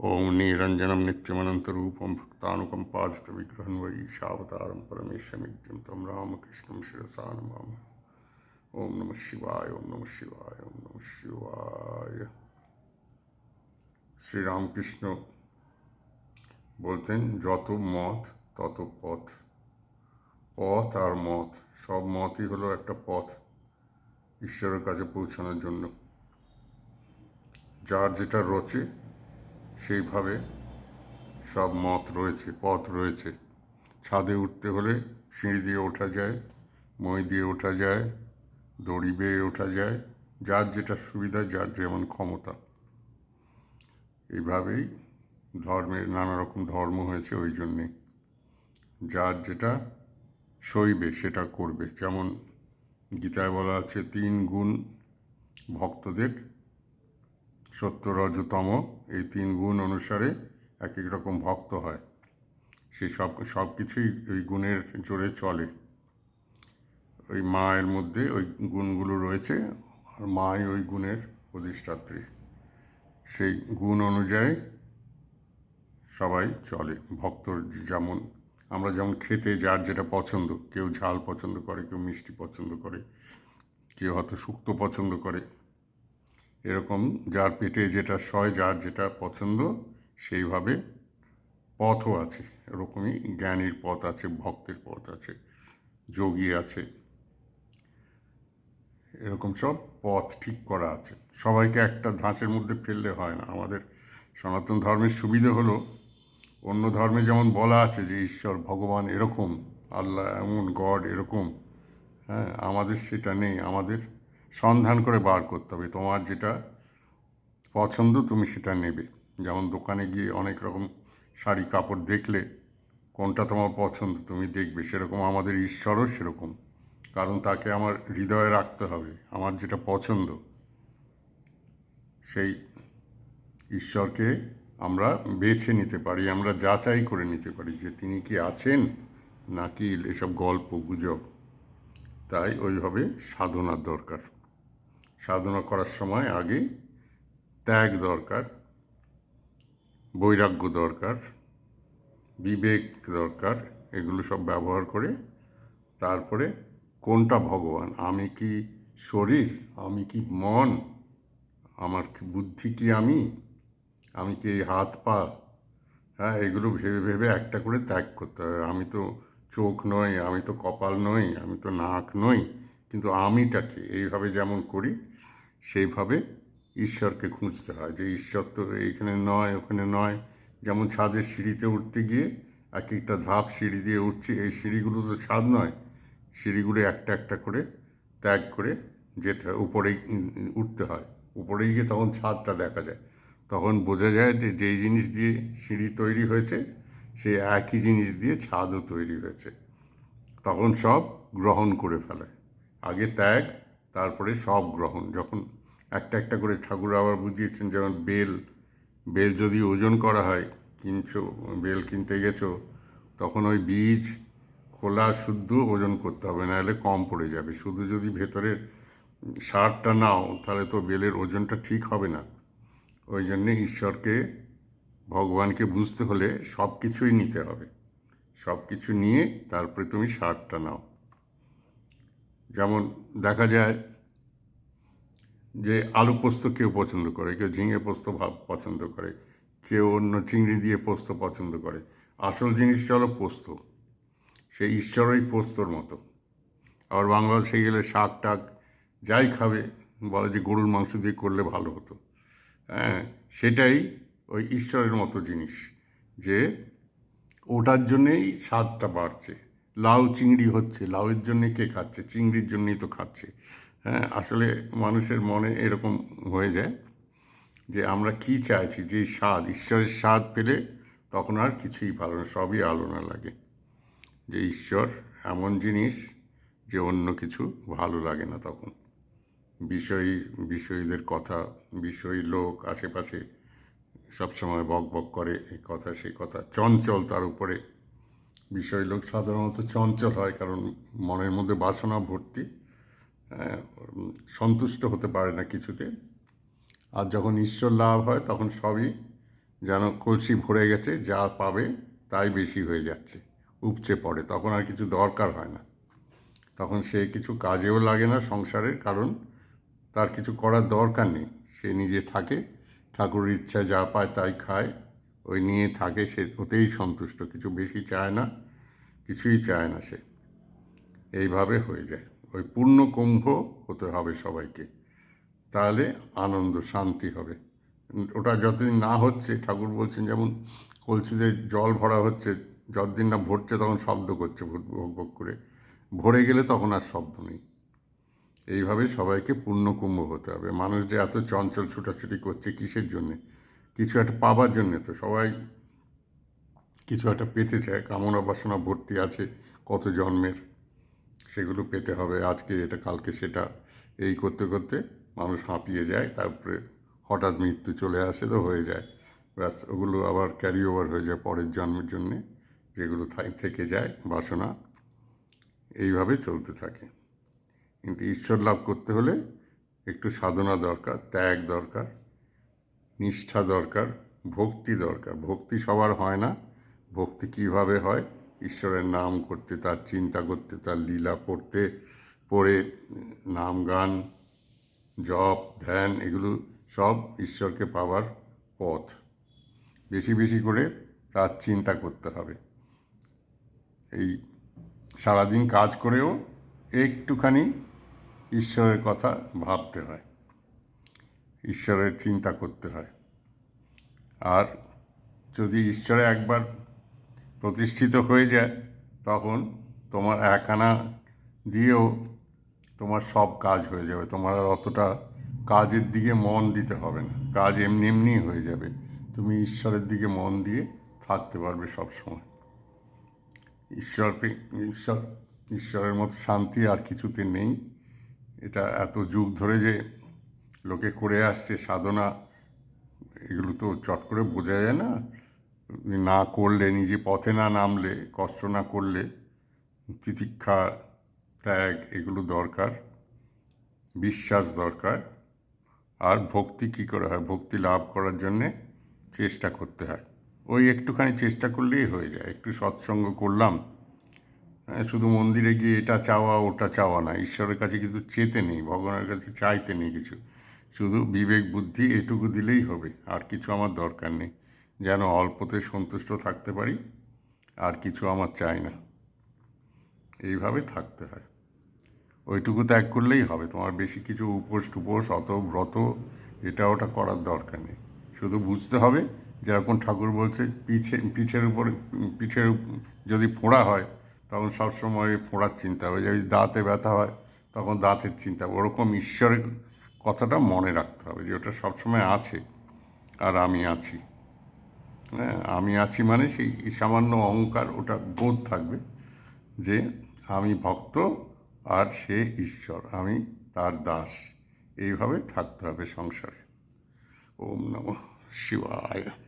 ओम निरंजनम नित्यमनंत रूपम भक्तानुकंपाधित विग्रहण वयी तम रामकृष्ण शिरसा नम ओम नम शिवाय ओं नम शिवाय ओं नम शिवाय। श्री रामकृष्ण बोलते বলতেন যত মত তত पथ। পথ আর মত সব মতই হলো একটা পথ ঈশ্বরের কাছে পৌঁছানোর জন্য जार जेटा রচে সেইভাবে সব মত রয়েছে, পথ রয়েছে। ছাদে উঠতে হলে সিঁড়ি দিয়ে ওঠা যায়, মই দিয়ে ওঠা যায়, দড়ি বেয়ে ওঠা যায়, যার যেটা সুবিধা, যার যেমন ক্ষমতা। এইভাবেই ধর্মের নানা রকম ধর্ম হয়েছে ওই জন্যে। যার যেটা সইবে, সেটা করবে। যেমন গীতায় বলা আছে, তিন গুণ ভক্তদের সত্য রজতম এই তিন গুণ অনুসারে এক এক রকম ভক্ত হয়। সেই সব সব কিছুই ওই গুণের জোরে চলে। ওই মায়ের মধ্যে ওই গুণগুলো রয়েছে, আর মাই ওই গুণের অধিষ্ঠাত্রী। সেই গুণ অনুযায়ী সবাই চলে, ভক্তর যেমন, আমরা যেমন খেতে যার যেটা পছন্দ, কেউ ঝাল পছন্দ করে, কেউ মিষ্টি পছন্দ করে, কেউ হয়তো শুক্তো পছন্দ করে। এরকম যার পেটে যেটা সয়, যার যেটা পছন্দ, সেইভাবে পথও আছে। এরকমই জ্ঞানীর পথ আছে, ভক্তের পথ আছে, যোগী আছে। এরকম সব পথ ঠিক করা আছে। সবাইকে একটা ধাঁচের মধ্যে ফেললে হয় না। আমাদের সনাতন ধর্মের সুবিধে হলো, অন্য ধর্মে যেমন বলা আছে যে, ঈশ্বর, ভগবান এরকম, আল্লাহ এমন, গড এরকম। হ্যাঁ আমাদের সেটা নেই। আমাদের সন্ধান করে বার করতে হবে। তোমার যেটা পছন্দ তুমি সেটা নেবে। যেমন দোকানে গিয়ে অনেক রকম শাড়ি কাপড় দেখলে, কোনটা তোমার পছন্দ তুমি দেখবে। সেরকম আমাদের ঈশ্বরও সেরকম। কারণ তাকে আমার হৃদয়ে রাখতে হবে। আমার যেটা পছন্দ, সেই ঈশ্বরকে আমরা বেছে নিতে পারি, আমরা যাচাই করে নিতে পারি যে তিনি কি আছেন নাকি এসব গল্প, গুজব। তাই ওইভাবে সাধনার দরকার। সাধনা করার সময় আগে ত্যাগ দরকার, বৈরাগ্য দরকার, বিবেক দরকার, এগুলো সব ব্যবহার করে তারপরে কোনটা ভগবান? আমি কি শরীর? আমি কি মন? আমার কি বুদ্ধি কি আমি? আমি কি এই হাত পা? হ্যাঁ এগুলো ভেবে ভেবে একটা করে ত্যাগ করতে হবে আমি তো চোখ নই, আমি তো কপাল নই, আমি তো নাক নই। কিন্তু আমিটাকে এইভাবে যেমন করি, সেইভাবে ঈশ্বরকে খুঁজতে হয় যে ঈশ্বর তো এইখানে নয়, ওখানে নয়। যেমন ছাদের সিঁড়িতে উঠতে গিয়ে এক একটা ধাপ সিঁড়ি দিয়ে উঠছি, এই সিঁড়িগুলো তো ছাদ নয়। সিঁড়িগুলো একটা একটা করে ত্যাগ করে যেতে হয়, উপরে উঠতে হয়। উপরে গিয়ে তখন ছাদটা দেখা যায়। তখন বোঝা যায় যে যেই জিনিস দিয়ে সিঁড়ি তৈরি হয়েছে, সেই একই জিনিস দিয়ে ছাদও তৈরি হয়েছে। তখন সব গ্রহণ করে ফেলে। আগে ত্যাগ, তারপরে সব গ্রহণ। যখন একটা একটা করে ঠাকুর আবার বুঝিয়েছেন যেমন বেল বেল যদি ওজন করা হয়, কিনছো, বেল কিনতে গেছো, তখন ওই বীজ, খোলা শুদ্ধ ওজন করতে হবে, নাহলে কম পড়ে যাবে। শুধু যদি ভেতরের সারটা নাও, তাহলে তো বেলের ওজনটা ঠিক হবে না। ওই জন্যে ঈশ্বরকে, ভগবানকে বুঝতে হলে সব কিছুই নিতে হবে। সব কিছু নিয়ে তারপরে তুমি সারটা নাও। যেমন দেখা যায় যে আলু পোস্ত কেউ পছন্দ করে, কেউ ঝিঙে পোস্ত ভাব পছন্দ করে, কেউ অন্য চিংড়ি দিয়ে পোস্ত পছন্দ করে। আসল জিনিসটা হলো পোস্ত। সেই ঈশ্বরই পোস্তর মতো। আবার বাংলাদেশে গেলে শাক টাক যাই খাবে, বলে যে গরুর মাংস দিয়ে করলে ভালো হতো। হ্যাঁ সেটাই ওই ঈশ্বরের মতো জিনিস যে ওটার জন্যেই স্বাদটা বাড়ছে। লাউ চিংড়ি হচ্ছে, লাউয়ের জন্যে কে খাচ্ছে, চিংড়ির জন্যই তো খাচ্ছে। হ্যাঁ আসলে মানুষের মনে এরকম হয়ে যায় যে আমরা কি চাইছি, যে স্বাদ, ঈশ্বরের স্বাদ পেলে তখন আর কিছুই ভালো না, সবই আলোনা লাগে। যে ঈশ্বর এমন জিনিস যে অন্য কিছু ভালো লাগে না তখন। বিষয়ী, বিষয়ীদের কথা, বিষয়ী লোক আশেপাশে সবসময় বক বক করে এই কথা, সেই কথা, চঞ্চল তার উপরে বিষয় লোক সাধারণত চঞ্চল হয় কারণ মনের মধ্যে বাসনা ভর্তি হ্যাঁ, সন্তুষ্ট হতে পারে না কিছুতে। আর যখন ঈশ্বর লাভ হয় তখন সবই যেন কলসি ভরে গেছে যা পাবে তাই বেশি হয়ে যাচ্ছে উপচে পড়ে তখন আর কিছু দরকার হয় না। তখন সে কিছু কাজেও লাগে না সংসারের কারণ তার কিছু করার দরকার নেই। সে নিজে থাকে ঠাকুরের ইচ্ছা যা পায় তাই খায় ওই নিয়ে থাকে, সে ওতেই সন্তুষ্ট। কিছু বেশি চায় না, কিছুই চায় না সে। এইভাবে হয়ে যায়। ওই পূর্ণ কুম্ভ হতে হবে সবাইকে। তাহলে আনন্দ, শান্তি হবে। ওটা যতদিন না হচ্ছে, ঠাকুর বলছেন যেমন কলসিতে জল ভরা হচ্ছে, যতদিন না ভরছে তখন শব্দ করছে ভোগ ভুক করে। ভরে গেলে তখন আর শব্দ নেই। এইভাবে সবাইকে পূর্ণকুম্ভ হতে হবে। মানুষ যে এত চঞ্চল ছুটাছুটি করছে কিসের জন্যে? কিছু একটা পাবার জন্যে তো সবাই কিছু একটা পেতে চায়। কামনা বাসনা ভর্তি আছে কত জন্মের, সেগুলো পেতে হবে। আজকে এটা, কালকে সেটা। এই করতে করতে মানুষ হাঁপিয়ে যায়, তারপরে হঠাৎ মৃত্যু চলে আসে তো হয়ে যায়। ব্যাস, ওগুলো আবার ক্যারি ওভার হয়ে যায় পরের জন্মের জন্যে। যেগুলো থেকে যায় বাসনা, এইভাবে চলতে থাকে। কিন্তু ঈশ্বর লাভ করতে হলে একটু সাধনা দরকার, ত্যাগ দরকার। নিষ্ঠা দরকার, ভক্তি দরকার। ভক্তি সবার হয় না। ভক্তি কীভাবে হয়? ঈশ্বরের নাম করতে, তার চিন্তা করতে, তার লীলা পড়তে, পড়ে, নাম গান, জপ, ধ্যান, এগুলো সব ঈশ্বরকে পাওয়ার পথ। বেশি বেশি করে তার চিন্তা করতে হবে। এই সারাদিন কাজ করেও একটুখানি ঈশ্বরের কথা ভাবতে হয়। ঈশ্বরের চিন্তা করতে হয়। আর যদি ঈশ্বরে একবার প্রতিষ্ঠিত হয়ে যায়, তখন তোমার এক আনা দিয়েও তোমার সব কাজ হয়ে যাবে। তোমার আর অতটা কাজের দিকে মন দিতে হবে না। কাজ এমনি এমনি হয়ে যাবে। তুমি ঈশ্বরের দিকে মন দিয়ে থাকতে পারবে সব সময়। ঈশ্বরকে, ঈশ্বর, ঈশ্বরের মতো শান্তি আর কিছুতে নেই। এটা এত যুগ ধরে যে লোকে করে আসছে সাধনা এগুলো তো চট করে বোঝা যায় না। না করলে নিজে পথে না নামলে কষ্ট না করলে তিতিক্ষা ত্যাগ এগুলো দরকার বিশ্বাস দরকার। আর ভক্তি কী করে হয়? ভক্তি লাভ করার জন্যে চেষ্টা করতে হয়। ওই একটুখানি চেষ্টা করলেই হয়ে যায়। একটু সৎসঙ্গ করলাম হ্যাঁ, শুধু মন্দিরে গিয়ে এটা চাওয়া ওটা চাওয়া না। ঈশ্বরের কাছে কিছু চেতে নেই ভগবানের কাছে চাইতে নেই কিছু। শুধু বিবেক, বুদ্ধি এটুকু দিলেই হবে। আর কিছু আমার দরকার নেই। যেন অল্পতে সন্তুষ্ট থাকতে পারি, আর কিছু আমার চাই না। এইভাবে থাকতে হয়। ওইটুকু ত্যাগ করলেই হবে। তোমার বেশি কিছু উপোস টুপোস, অত ব্রত, এটা ওটা করার দরকার নেই। শুধু বুঝতে হবে, যেরকম ঠাকুর বলছে পিঠে পিঠের উপর, পিঠের যদি ফোঁড়া হয়, তখন সবসময় ফোঁড়ার চিন্তা হবে। যদি দাঁতে ব্যথা হয়, তখন দাঁতের চিন্তা। ওরকম ঈশ্বরের কথাটা মনে রাখতে হবে যে ওটা সবসময় আছে আর আমি আছি। হ্যাঁ আমি আছি মানে সেই সামান্য অহংকার, ওটা বোধ থাকবে যে আমি ভক্ত আর সে ঈশ্বর, আমি তার দাস। এইভাবে থাকতে হবে সংসারে। ওম নম শিবায়।